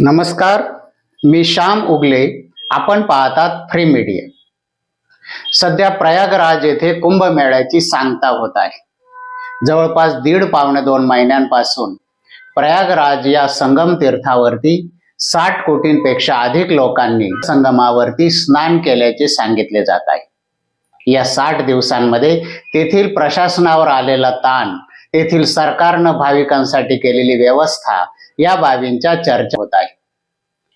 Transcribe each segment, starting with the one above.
नमस्कार मी श्याम उगले. आपण पाहतात फ्री मीडिया. सध्या प्रयागराज येथे कुंभमेळ्याची सांगता होत आहे. जवळपास दीड पावणे दोन महिन्यांपासून प्रयागराज या संगम तीर्थावरती साठ कोटींपेक्षा अधिक लोकांनी संगमावरती स्नान केल्याचे सांगितले जात आहे. या साठ दिवसांमध्ये तेथील प्रशासनावर आलेला ताण तेथील सरकारनं भाविकांसाठी केलेली व्यवस्था या बाबींच्या चर्चा होत आहे.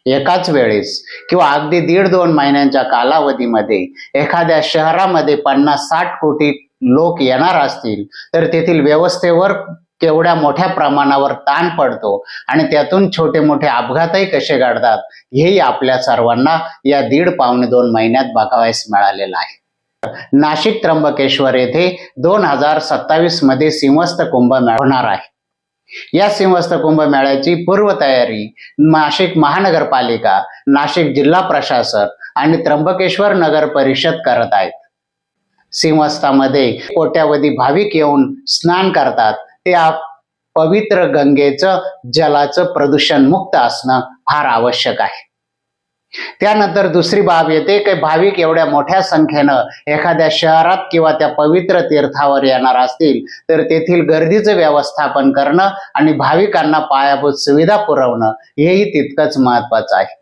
एकाच वेळेस किंवा अगदी दीड दोन महिन्यांच्या कालावधीमध्ये एखाद्या शहरामध्ये पन्नास साठ कोटी लोक येणार असतील तर तेथील व्यवस्थेवर केवढ्या मोठ्या प्रमाणावर ताण पडतो आणि त्यातून छोटे मोठे अपघातही कसे घडतात हेही आपल्या सर्वांना या दीड पावणे दोन महिन्यात बघावयास मिळालेलं आहे. नाशिक त्र्यंबकेश्वर येथे दोन हजार सत्तावीसमध्ये सिंहस्थ कुंभ होणार आहे. या सिंहस्थ कुंभमेळ्याची पूर्वतयारी नाशिक महानगरपालिका नाशिक जिल्हा प्रशासन आणि त्र्यंबकेश्वर नगर परिषद करत आहेत. सिंहस्थामध्ये कोट्यावधी भाविक येऊन स्नान करतात. ते पवित्र गंगेचं जलाचं प्रदूषण मुक्त असणं फार आवश्यक आहे. त्यानंतर दुसरी बाब येते की भाविक एवढ्या मोठ्या संख्येनं एखाद्या शहरात किंवा त्या पवित्र तीर्थावर येणार असतील तर तेथील गर्दीचं व्यवस्थापन करणं आणि भाविकांना पायाभूत सुविधा पुरवणं हेही तितकंच महत्वाचं आहे.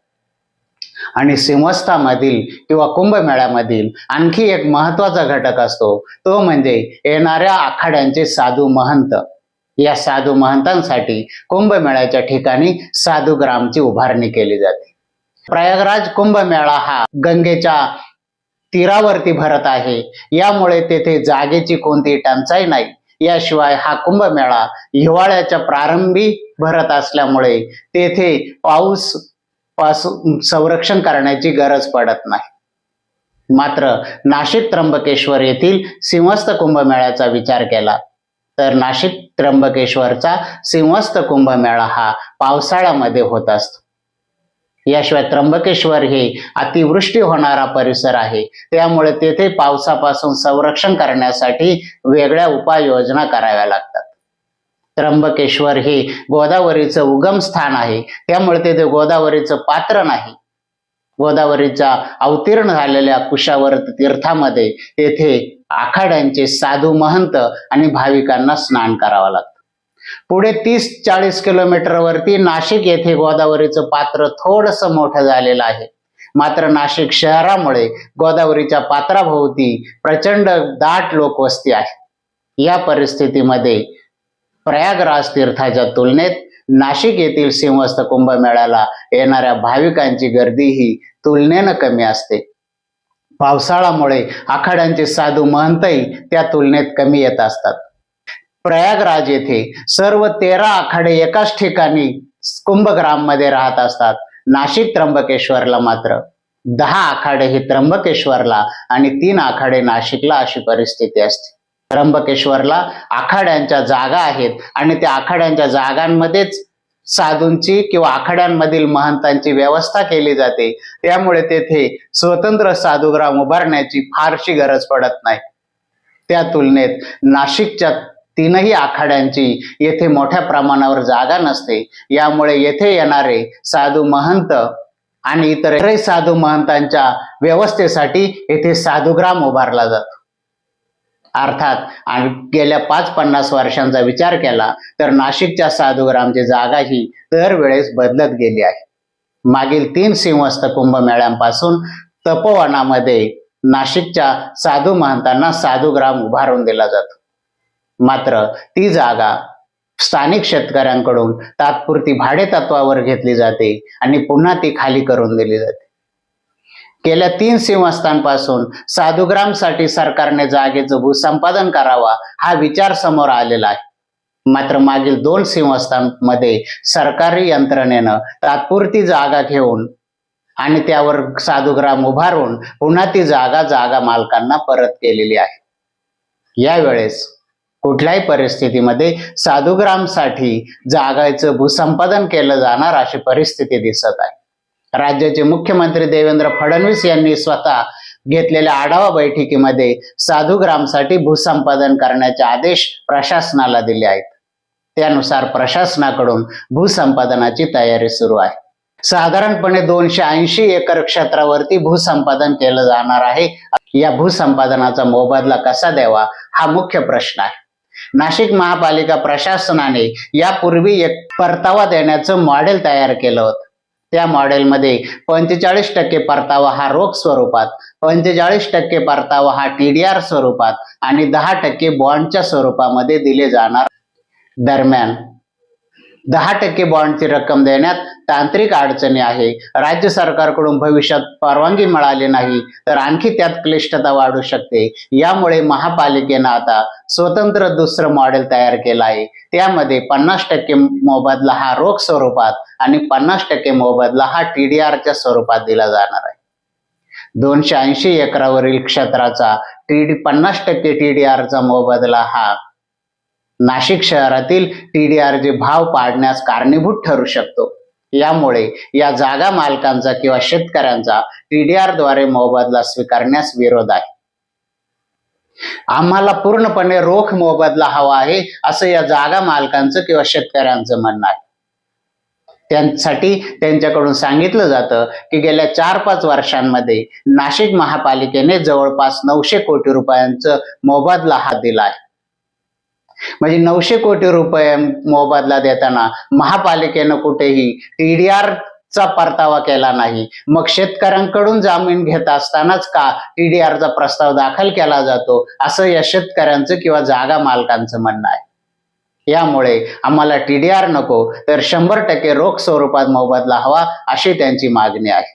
आणि सिंहस्थामधील किंवा कुंभमेळ्यामधील आणखी एक महत्त्वाचा घटक असतो तो म्हणजे येणाऱ्या आखाड्यांचे साधू महंत. या साधू महंतांसाठी कुंभमेळ्याच्या ठिकाणी साधू ग्रामची उभारणी केली जाते. प्रयागराज कुंभमेळा हा गंगेच्या तीरावरती भरत आहे. यामुळे तेथे जागेची कोणतीही टंचाई नाही. याशिवाय हा कुंभमेळा हिवाळ्याच्या प्रारंभी भरत असल्यामुळे तेथे पाऊसपासून संरक्षण करण्याची गरज पडत नाही. मात्र नाशिक त्र्यंबकेश्वर येथील सिंहस्थ कुंभमेळ्याचा विचार केला तर नाशिक त्र्यंबकेश्वरचा सिंहस्थ कुंभमेळा हा पावसाळ्यामध्ये होत असतो. याशिवाय त्र्यंबकेश्वर हे अतिवृष्टी होणारा परिसर आहे. त्यामुळे तेथे पावसापासून संरक्षण करण्यासाठी वेगळ्या उपाययोजना कराव्या लागतात. त्र्यंबकेश्वर हे गोदावरीचं उगम स्थान आहे. त्यामुळे तेथे गोदावरीचं पात्र नाही. गोदावरीच्या अवतीर्ण झालेल्या कुशावर तीर्थामध्ये तेथे आखाड्यांचे साधू महंत आणि भाविकांना स्नान करावं लागतं. पुढे तीस चाळीस किलोमीटरवरती नाशिक येथे गोदावरीचं पात्र थोडस मोठं झालेलं आहे. मात्र नाशिक शहरामुळे गोदावरीच्या पात्राभोवती प्रचंड दाट लोकवस्ती आहे. या परिस्थितीमध्ये प्रयागराज तीर्थाच्या तुलनेत नाशिक येथील सिंहस्थ कुंभमेळ्याला येणाऱ्या भाविकांची गर्दी ही तुलनेनं कमी असते. पावसाळ्यामुळे आखाड्यांचे साधू महंतही त्या तुलनेत कमी येत असतात. प्रयागराज येथे सर्व तेरा आखाडे एकाच ठिकाणी कुंभग्राममध्ये राहत असतात. नाशिक त्र्यंबकेश्वरला मात्र दहा आखाडे हे त्र्यंबकेश्वरला आणि तीन आखाडे नाशिकला अशी परिस्थिती असते. त्र्यंबकेश्वरला आखाड्यांच्या जागा आहेत आणि त्या आखाड्यांच्या जागांमध्येच साधूंची किंवा आखाड्यांमधील महंतांची व्यवस्था केली जाते. त्यामुळे तेथे स्वतंत्र साधुग्राम उभारण्याची फारशी गरज पडत नाही. त्या तुलनेत नाशिकच्या तीनही आखाड्यांची येथे मोठ्या प्रमाणावर जागा नसते. यामुळे येथे येणारे साधू महंत आणि इतर साधू महंतांच्या व्यवस्थेसाठी येथे साधुग्राम उभारला जातो. अर्थात आणि गेल्या पाच पन्नास वर्षांचा विचार केला तर नाशिकच्या साधुग्रामची जागा ही दरवेळेस बदलत गेली आहे. मागील तीन सिंहस्थ कुंभमेळ्यांपासून तपोवनामध्ये नाशिकच्या साधू महंतांना साधुग्राम उभारून दिला जातो. मात्र ती जागा स्थानिक शेतकऱ्यांकडून तात्पुरती भाडे तत्वावर घेतली जाते आणि पुन्हा ती खाली करून दिली जाते. गेल्या तीन सिंहस्थांपासून साधुग्रामसाठी सरकारने जागेचं भूसंपादन करावा हा विचार समोर आलेला आहे. मात्र मागील दोन सिंहस्थांमध्ये सरकारी यंत्रणेनं तात्पुरती जागा घेऊन आणि त्यावर साधुग्राम उभारून पुन्हा ती जागा जागा मालकांना परत केलेली आहे. यावेळेस कुठल्याही परिस्थितीमध्ये साधुग्रामसाठी जागायचं भूसंपादन केलं जाणार अशी परिस्थिती दिसत आहे. राज्याचे मुख्यमंत्री देवेंद्र फडणवीस यांनी स्वतः घेतलेल्या आढावा बैठकीमध्ये साधुग्रामसाठी भूसंपादन करण्याचे आदेश प्रशासनाला दिले आहेत. त्यानुसार प्रशासनाकडून भूसंपादनाची तयारी सुरू आहे. साधारणपणे दोनशे ऐंशी एकर क्षेत्रावरती भूसंपादन केलं जाणार आहे. या भूसंपादनाचा मोबदला कसा द्यावा हा मुख्य प्रश्न आहे. नाशिक महापालिका प्रशासनाने यापूर्वी एक परतावा देण्याचं मॉडेल तयार केलं होतं. त्या मॉडेलमध्ये पंचेचाळीस टक्के परतावा हा रोख स्वरूपात पंचेचाळीस टक्के परतावा हा टीडीआर स्वरूपात आणि दहा टक्के बॉन्डच्या स्वरूपामध्ये दिले जाणार दरम्यान. दहा टक्के बॉन्डची रक्कम देण्यात तांत्रिक अडचणी आहे. राज्य सरकारकडून भविष्यात परवानगी मिळाली नाही तर आणखी त्यात क्लिष्टता वाढू शकते. यामुळे महापालिकेनं आता स्वतंत्र दुसरं मॉडेल तयार केलं आहे. त्यामध्ये पन्नास टक्के मोबदला हा रोख स्वरूपात आणि पन्नास टक्के मोबदला हा टीडीआरच्या स्वरूपात दिला जाणार आहे. दोनशे ऐंशी एकरावरील क्षेत्राचा टीडी पन्नास टक्के टीडीआरचा मोबदला हा नाशिक शहरातील टीडीआरचे भाव पाडण्यास कारणीभूत ठरू शकतो. यामुळे या जागा मालकांचा किंवा शेतकऱ्यांचा टीडीआरद्वारे मोबदला स्वीकारण्यास विरोध आहे. आम्हाला पूर्णपणे रोख मोबदला हवा आहे असं या जागा मालकांचं किंवा शेतकऱ्यांचं म्हणणं आहे. त्यांसाठी त्यांच्याकडून सांगितलं जातं की गेल्या चार पाच वर्षांमध्ये नाशिक महापालिकेने जवळपास नऊशे कोटी रुपयांचं मोबदला हा दिला आहे. म्हणजे नऊशे कोटी रुपये मोबदला देताना महापालिकेनं कुठेही टीडीआर चा परतावा केला नाही. मग शेतकऱ्यांकडून जामीन घेत असतानाच का टीडीआरचा प्रस्ताव दाखल केला जातो? असं या शेतकऱ्यांचं किंवा जागा मालकांचं म्हणणं आहे. यामुळे आम्हाला टीडीआर नको तर शंभर टक्के रोख स्वरूपात मोबदला हवा अशी त्यांची मागणी आहे.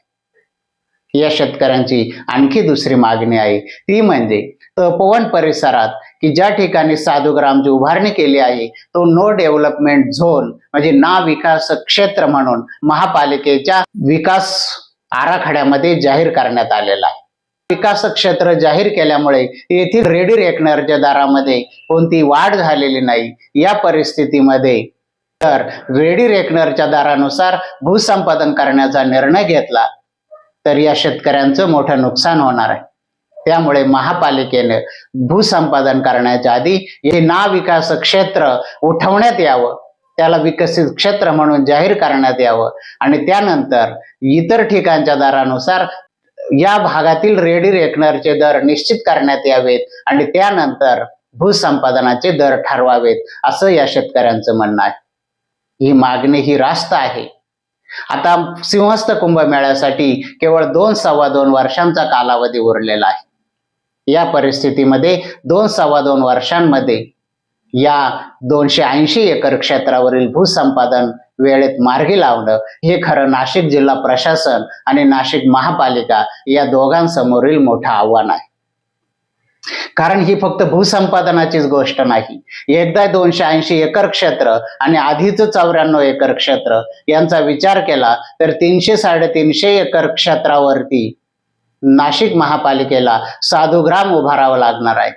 या शेतकऱ्यांची आणखी दुसरी मागणी आहे. ती म्हणजे तपोवन परिसरात की ज्या ठिकाणी साधुग्रामची उभारणी केली आहे तो नो डेव्हलपमेंट झोन म्हणजे ना विकास क्षेत्र म्हणून महापालिकेच्या विकास आराखड्यामध्ये जाहीर करण्यात आलेला आहे. विकास क्षेत्र जाहीर केल्यामुळे येथील रेडी रेकनरच्या दारामध्ये कोणती वाढ झालेली नाही या परिस्थितीमध्ये तर रेडी रेकनरच्या दरानुसार भूसंपादन करण्याचा निर्णय घेतला तर या शेतकऱ्यांचं मोठं नुकसान होणार आहे. त्यामुळे महापालिकेने भूसंपादन करण्याच्या आधी हे ना विकास क्षेत्र उठवण्यात यावं. त्याला विकसित क्षेत्र म्हणून जाहीर करण्यात यावं. आणि त्यानंतर इतर ठिकाणच्या दरानुसार या भागातील रेडी रेकनरचे दर निश्चित करण्यात यावेत आणि त्यानंतर भूसंपादनाचे दर ठरवावेत असं या शेतकऱ्यांचं म्हणणं आहे. ही मागणी ही रास्त आहे. आता सिंहस्थ कुंभमेळ्यासाठी केवळ दोन सव्वा दोन वर्षांचा कालावधी उरलेला आहे. या परिस्थितीमध्ये दोन सव्वा दोन वर्षांमध्ये या दोनशे ऐंशी एकर क्षेत्रावरील भूसंपादन वेळेत मार्गी लावणं हे खरं नाशिक जिल्हा प्रशासन आणि नाशिक महापालिका या दोघांसमोरील मोठं आव्हान आहे. कारण ही फक्त भूसंपादनाचीच गोष्ट नाही. एकदा दोनशे ऐंशी एकर क्षेत्र आणि आधीच चौऱ्याण्णव एकर क्षेत्र यांचा विचार केला तर तीनशे साडेतीनशे एकर क्षेत्रावरती नाशिक महापालिकेला साधुग्राम उभारावं लागणार आहे.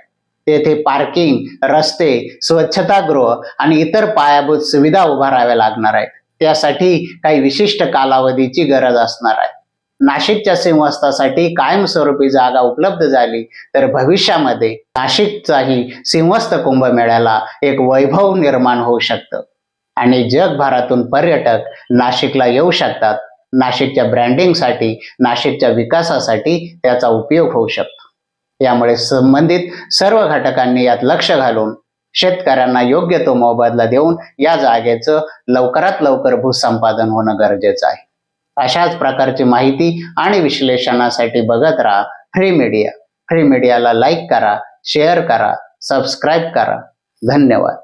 तेथे पार्किंग रस्ते स्वच्छतागृह आणि इतर पायाभूत सुविधा उभाराव्या लागणार आहेत. त्यासाठी काही विशिष्ट कालावधीची गरज असणार आहे. नाशिकच्या सिंहस्थासाठी कायमस्वरूपी जागा उपलब्ध झाली तर भविष्यामध्ये नाशिकचाही सिंहस्थ कुंभमेळ्याला एक वैभव निर्माण होऊ शकतं. आणि जगभरातून पर्यटक नाशिकला येऊ शकतात. नाशिकच्या ब्रँडिंगसाठी नाशिकच्या विकासासाठी त्याचा उपयोग होऊ शकतो. यामुळे संबंधित सर्व घटकांनी यात लक्ष घालून शेतकऱ्यांना योग्य तो मोबदला देऊन या जागेचं लवकरात लवकर भूसंपादन होणं गरजेचं आहे. अशाच प्रकारची माहिती आणि विश्लेषणासाठी बघत राहा फ्री मीडिया. फ्री मीडियाला लाईक करा शेअर करा सबस्क्राईब करा. धन्यवाद.